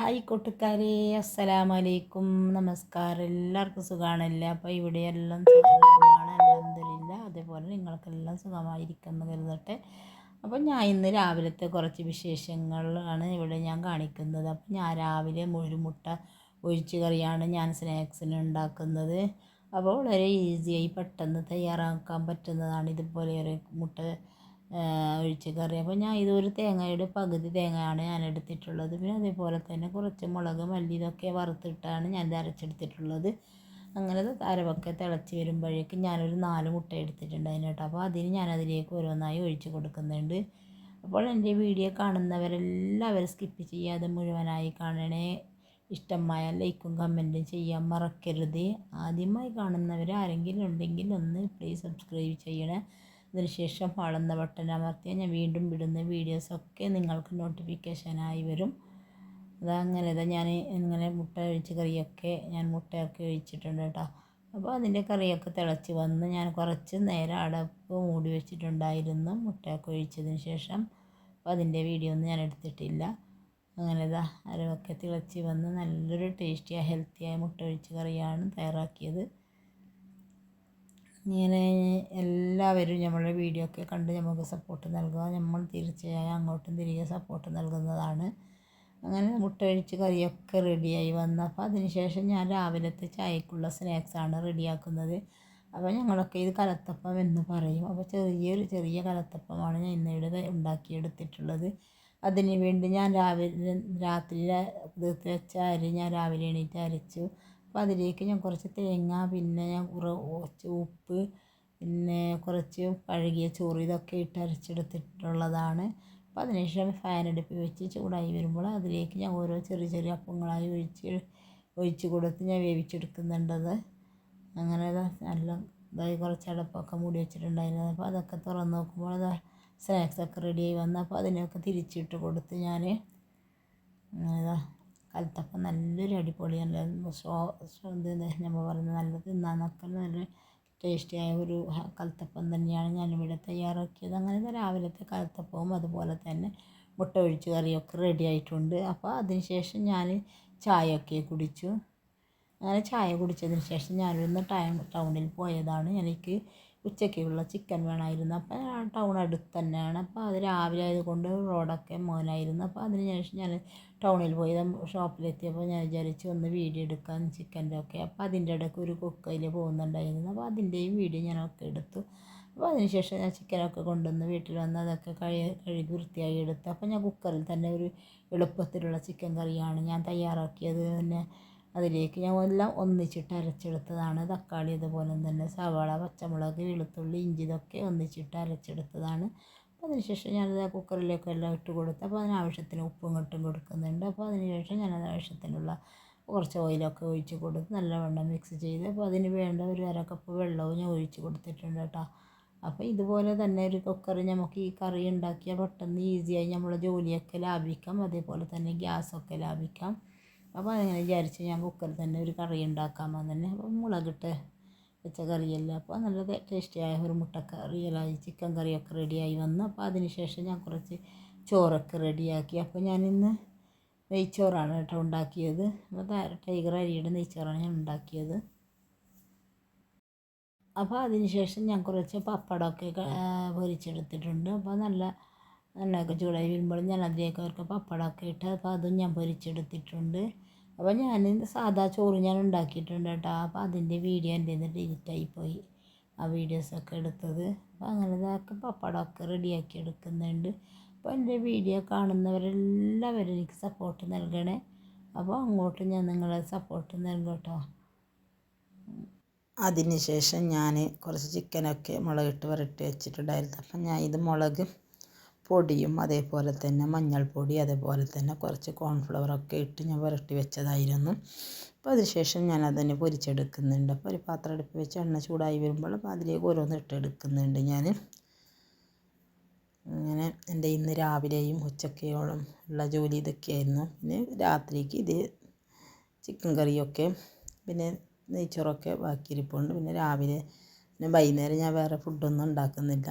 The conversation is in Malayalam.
ഹായ് കൂട്ടുകാരെ അസ്സലാമലൈക്കും. നമസ്കാരം. എല്ലാവർക്കും സുഖമാണല്ലേ അപ്പോൾ ഇവിടെ എല്ലാം സുഖമാണ് അലഹമില്ല അതേപോലെ നിങ്ങൾക്കെല്ലാം സുഖമായിരിക്കുമെന്ന് കരുതട്ടെ. അപ്പോൾ ഞാൻ ഇന്ന് രാവിലത്തെ കുറച്ച് വിശേഷങ്ങളാണ് ഇവിടെ ഞാൻ കാണിക്കുന്നത്. അപ്പോൾ ഞാൻ രാവിലെ മുഴുമുട്ട മുട്ട ഒഴിച്ച് കറിയാണ് ഞാൻ സ്നാക്സിന് ഉണ്ടാക്കുന്നത്. അപ്പോൾ വളരെ ഈസിയായി പെട്ടെന്ന് തയ്യാറാക്കാൻ പറ്റുന്നതാണ് ഇതുപോലെ ഒരു മുട്ട ഒഴിച്ച് കറി അപ്പോൾ ഞാൻ ഇതൊരു തേങ്ങയുടെ പകുതി തേങ്ങയാണ് ഞാൻ എടുത്തിട്ടുള്ളത്. പിന്നെ അതേപോലെ തന്നെ കുറച്ച് മുളക് മല്ലി ഇതൊക്കെ വറുത്തിട്ടാണ് ഞാൻ ഇത് അരച്ചെടുത്തിട്ടുള്ളത്. അങ്ങനെ അരവൊക്കെ തിളച്ച് വരുമ്പോഴേക്കും ഞാനൊരു നാല് മുട്ട എടുത്തിട്ടുണ്ടായിരുന്നു കേട്ടോ അപ്പോൾ അതിന് ഞാൻ അതിലേക്ക് ഓരോന്നായി ഒഴിച്ച് കൊടുക്കുന്നുണ്ട്. അപ്പോൾ എന്റെ വീഡിയോ കാണുന്നവരെല്ലാവരും സ്കിപ്പ് ചെയ്യാതെ മുഴുവനായി കാണണേ. ഇഷ്ടമായ ലൈക്കും കമന്റും ചെയ്യാൻ മറക്കരുത്. ആദ്യമായി കാണുന്നവർ ആരെങ്കിലും ഉണ്ടെങ്കിൽ ഒന്ന് പ്ലീസ് സബ്സ്ക്രൈബ് ചെയ്യണേ. അതിനുശേഷം ആളുന്ന ബട്ടൺ അമർത്തിയാൽ ഞാൻ വീണ്ടും വിടുന്ന വീഡിയോസൊക്കെ നിങ്ങൾക്ക് നോട്ടിഫിക്കേഷനായി വരും. അതങ്ങനെ ഇതാ ഞാൻ ഇങ്ങനെ മുട്ട ഒഴിച്ച് കറിയൊക്കെ ഞാൻ മുട്ടയൊക്കെ ഒഴിച്ചിട്ടുണ്ട് കേട്ടോ. അപ്പോൾ അതിന്റെ കറിയൊക്കെ തിളച്ച് വന്ന് ഞാൻ കുറച്ച് നേരം അടപ്പ് മൂടി വെച്ചിട്ടുണ്ടായിരുന്നു മുട്ടയൊക്കെ ഒഴിച്ചതിന് ശേഷം. അപ്പോൾ അതിന്റെ വീഡിയോ ഒന്നും ഞാൻ എടുത്തിട്ടില്ല. അങ്ങനെ ഇതാ അരവൊക്കെ തിളച്ച് വന്ന് നല്ലൊരു ടേസ്റ്റിയായ ഹെൽത്തിയായ മുട്ട ഒഴിച്ച് കറിയാണ് തയ്യാറാക്കിയത്. ഇങ്ങനെ എല്ലാവരും നമ്മളുടെ വീഡിയോ ഒക്കെ കണ്ട് നമുക്ക് സപ്പോർട്ട് നൽകുക. നമ്മൾ തീർച്ചയായും അങ്ങോട്ടും തിരികെ സപ്പോർട്ട് നൽകുന്നതാണ്. അങ്ങനെ മുട്ട ഒഴിച്ച് കറിയൊക്കെ റെഡിയായി വന്നപ്പോൾ അതിനുശേഷം ഞാൻ രാവിലത്തെ ചായക്കുള്ള സ്നാക്സാണ് റെഡിയാക്കുന്നത് അപ്പോൾ ഞങ്ങളൊക്കെ ഇത് കലത്തപ്പം എന്ന് പറയും. അപ്പോൾ ചെറിയൊരു ചെറിയ കലത്തപ്പമാണ് ഞാൻ ഇന്നിവിടെ ഉണ്ടാക്കിയെടുത്തിട്ടുള്ളത്. അതിന് വേണ്ടി ഞാൻ രാവിലെ രാത്രി വെച്ച അരി ഞാൻ രാവിലെ എണീറ്റ് അരച്ചു. അപ്പോൾ അതിലേക്ക് ഞാൻ കുറച്ച് തേങ്ങ പിന്നെ ഞാൻ കുറച്ച് ഉപ്പ് പിന്നെ കുറച്ച് കഴുകിയ ചോറ് ഇതൊക്കെ ഇട്ട് അരച്ചെടുത്തിട്ടുള്ളതാണ്. അപ്പോൾ അതിനുശേഷം ഫാൻ അടുപ്പിൽ വെച്ച് ചൂടായി വരുമ്പോൾ അതിലേക്ക് ഞാൻ ഓരോ ചെറിയ ചെറിയ അപ്പങ്ങളായി ഒഴിച്ച് ഒഴിച്ച് കൊടുത്ത് ഞാൻ വേവിച്ചെടുക്കുന്നുണ്ടത്. അങ്ങനെ നല്ല ഇതായി കുറച്ച് അടപ്പൊക്കെ മൂടി വെച്ചിട്ടുണ്ടായിരുന്നു. അപ്പോൾ അതൊക്കെ തുറന്ന് നോക്കുമ്പോൾ അത് സ്നാക്സൊക്കെ റെഡിയായി വന്നു. അപ്പോൾ അതിനൊക്കെ തിരിച്ചിട്ട് കൊടുത്ത് ഞാൻ അങ്ങനെ കലത്തപ്പം നല്ലൊരു അടിപൊളിയാണ് സോ ഇത് നമ്മൾ പറയുന്നത് നല്ല തിന്നാനൊക്കെ നല്ല ടേസ്റ്റിയായ ഒരു കലത്തപ്പം തന്നെയാണ് ഞാനിവിടെ തയ്യാറാക്കിയത്. അങ്ങനെ രാവിലത്തെ കലത്തപ്പവും അതുപോലെ തന്നെ മുട്ട ഒഴിച്ച് കറിയൊക്കെ റെഡി ആയിട്ടുണ്ട്. അപ്പോൾ അതിന് ശേഷം ഞാൻ ചായയൊക്കെ കുടിച്ചു. അങ്ങനെ ചായ കുടിച്ചതിന് ശേഷം ഞാനൊന്ന് ടൗൺ ടൗണിൽ പോയതാണ്. എനിക്ക് ഉച്ചയ്ക്കുള്ള ചിക്കൻ വേണമായിരുന്നു. അപ്പോൾ ടൗൺ അടുത്ത് തന്നെയാണ് അപ്പോൾ അത് രാവിലെ ആയതുകൊണ്ട് റോഡൊക്കെ മോനായിരുന്നു അപ്പോൾ അതിന് ശേഷം ഞാൻ ടൗണിൽ പോയി ഷോപ്പിലെത്തിയപ്പോൾ ഞാൻ വിചാരിച്ചു ഒന്ന് വീഡിയോ എടുക്കാം ചിക്കന്റെ ഒക്കെ. അപ്പോൾ അതിന്റെ ഇടയ്ക്ക് ഒരു കുക്കയിൽ പോകുന്നുണ്ടായിരുന്നു. അപ്പോൾ അതിന്റെയും വീഡിയോ ഞാനൊക്കെ എടുത്തു. അപ്പോൾ അതിനുശേഷം ഞാൻ ചിക്കനൊക്കെ കൊണ്ടുവന്ന് വീട്ടിൽ വന്ന് അതൊക്കെ കഴുകി കഴുകി വൃത്തിയായി എടുത്തു. അപ്പോൾ ഞാൻ കുക്കറിൽ തന്നെ ഒരു എളുപ്പത്തിലുള്ള ചിക്കൻ കറിയാണ് ഞാൻ തയ്യാറാക്കിയത്. പിന്നെ അതിലേക്ക് ഞാൻ എല്ലാം ഒന്നിച്ചിട്ട് അരച്ചെടുത്തതാണ്. തക്കാളി അതുപോലെ തന്നെ സവാള പച്ചമുളക് വെളുത്തുള്ളി ഇഞ്ചി ഇതൊക്കെ ഒന്നിച്ചിട്ട് അരച്ചെടുത്തതാണ്. അപ്പോൾ അതിനുശേഷം ഞാനത് കുക്കറിലേക്ക് എല്ലാം ഇട്ട് കൊടുത്ത് അപ്പോൾ അതിനാവശ്യത്തിന് ഉപ്പും ഇട്ടും കൊടുക്കുന്നുണ്ട്. അപ്പോൾ അതിനുശേഷം ഞാനത് ആവശ്യത്തിനുള്ള കുറച്ച് ഓയിലൊക്കെ ഒഴിച്ച് കൊടുത്ത് നല്ലവണ്ണം മിക്സ് ചെയ്ത് അപ്പോൾ അതിന് വേണ്ട ഒരു അര കപ്പ് വെള്ളവും ഞാൻ ഒഴിച്ച് കൊടുത്തിട്ടുണ്ട് കേട്ടോ. അപ്പോൾ ഇതുപോലെ തന്നെ ഒരു കുക്കർ നമുക്ക് ഈ കറി ഉണ്ടാക്കിയാൽ പെട്ടെന്ന് ഈസിയായി നമ്മളെ ജോലിയൊക്കെ ലാഭിക്കാം. അതേപോലെ തന്നെ ഗ്യാസൊക്കെ ലാഭിക്കാം. അപ്പോൾ അങ്ങനെ വിചാരിച്ച് ഞാൻ കുക്കറിൽ തന്നെ ഒരു കറി ഉണ്ടാക്കാമെന്ന് തന്നെ അപ്പോൾ മുളകിട്ട് വെച്ച കറിയല്ല. അപ്പോൾ നല്ല ടേസ്റ്റിയായ ഒരു മുട്ടക്കറിയലായി ചിക്കൻ കറിയൊക്കെ റെഡിയായി വന്നു. അപ്പോൾ അതിന് ശേഷം ഞാൻ കുറച്ച് ചോറൊക്കെ റെഡിയാക്കി അപ്പോൾ ഞാൻ ഞാനിന്ന് നെയ്ച്ചോറാണ് കേട്ടോ ഉണ്ടാക്കിയത്. അപ്പോൾ ടൈഗർ അരിയുടെ നെയ്ച്ചോറാണ് ഞാൻ ഉണ്ടാക്കിയത്. അപ്പോൾ അതിന് ശേഷം ഞാൻ കുറച്ച് പപ്പടമൊക്കെ പൊരിച്ചെടുത്തിട്ടുണ്ട്. അപ്പോൾ നല്ല എണ്ണയൊക്കെ ചൂടായി വരുമ്പോൾ ഞാൻ അതിലേക്ക് അവർക്ക് പപ്പടമൊക്കെ ഇട്ട് അപ്പോൾ അതും ഞാൻ പൊരിച്ചെടുത്തിട്ടുണ്ട്. അപ്പോൾ ഞാൻ സാധാ ചോറ് ഞാൻ ഉണ്ടാക്കിയിട്ടുണ്ട് കേട്ടോ. അപ്പോൾ അതിന്റെ വീഡിയോ എന്റെ നിന്ന് ഡിലീറ്റായി പോയി ആ വീഡിയോസൊക്കെ എടുത്തത്. അപ്പോൾ അങ്ങനെ ഇതൊക്കെ പപ്പടമൊക്കെ റെഡിയാക്കി എടുക്കുന്നുണ്ട്. അപ്പോൾ എന്റെ വീഡിയോ കാണുന്നവരെല്ലാവരും എനിക്ക് സപ്പോർട്ട് നൽകണേ. അപ്പോൾ അങ്ങോട്ട് ഞാൻ നിങ്ങളെ സപ്പോർട്ട് നൽകും കേട്ടോ. അതിന് ശേഷം ഞാൻ കുറച്ച് ചിക്കനൊക്കെ മുളകിട്ട് വരട്ടി വെച്ചിട്ടുണ്ടായിരുന്നു. അപ്പം ഞാൻ ഇത് മുളക് പൊടിയും അതേപോലെ തന്നെ മഞ്ഞൾപ്പൊടി അതേപോലെ തന്നെ കുറച്ച് കോൺഫ്ലവറൊക്കെ ഇട്ട് ഞാൻ പുരട്ടി വെച്ചതായിരുന്നു. അപ്പോൾ അതിനുശേഷം ഞാൻ അതിനെ പൊരിച്ചെടുക്കുന്നുണ്ട്. അപ്പോൾ ഒരു പാത്രം അടുപ്പ് വെച്ച് എണ്ണ ചൂടായി വരുമ്പോൾ അപ്പോൾ അതിലേക്ക് ഓരോന്ന് ഇട്ടെടുക്കുന്നുണ്ട് ഞാൻ. അങ്ങനെ എന്റെ ഇന്ന് രാവിലെയും ഉച്ചക്കയോളം ഉള്ള ജോലി ഇതൊക്കെയായിരുന്നു. പിന്നെ രാത്രിക്ക് ഇത് ചിക്കൻ കറിയൊക്കെ പിന്നെ നെയ്ച്ചോറൊക്കെ ബാക്കിയിരിപ്പുണ്ട്. പിന്നെ രാവിലെ പിന്നെ വൈകുന്നേരം ഞാൻ വേറെ ഫുഡൊന്നും ഉണ്ടാക്കുന്നില്ല.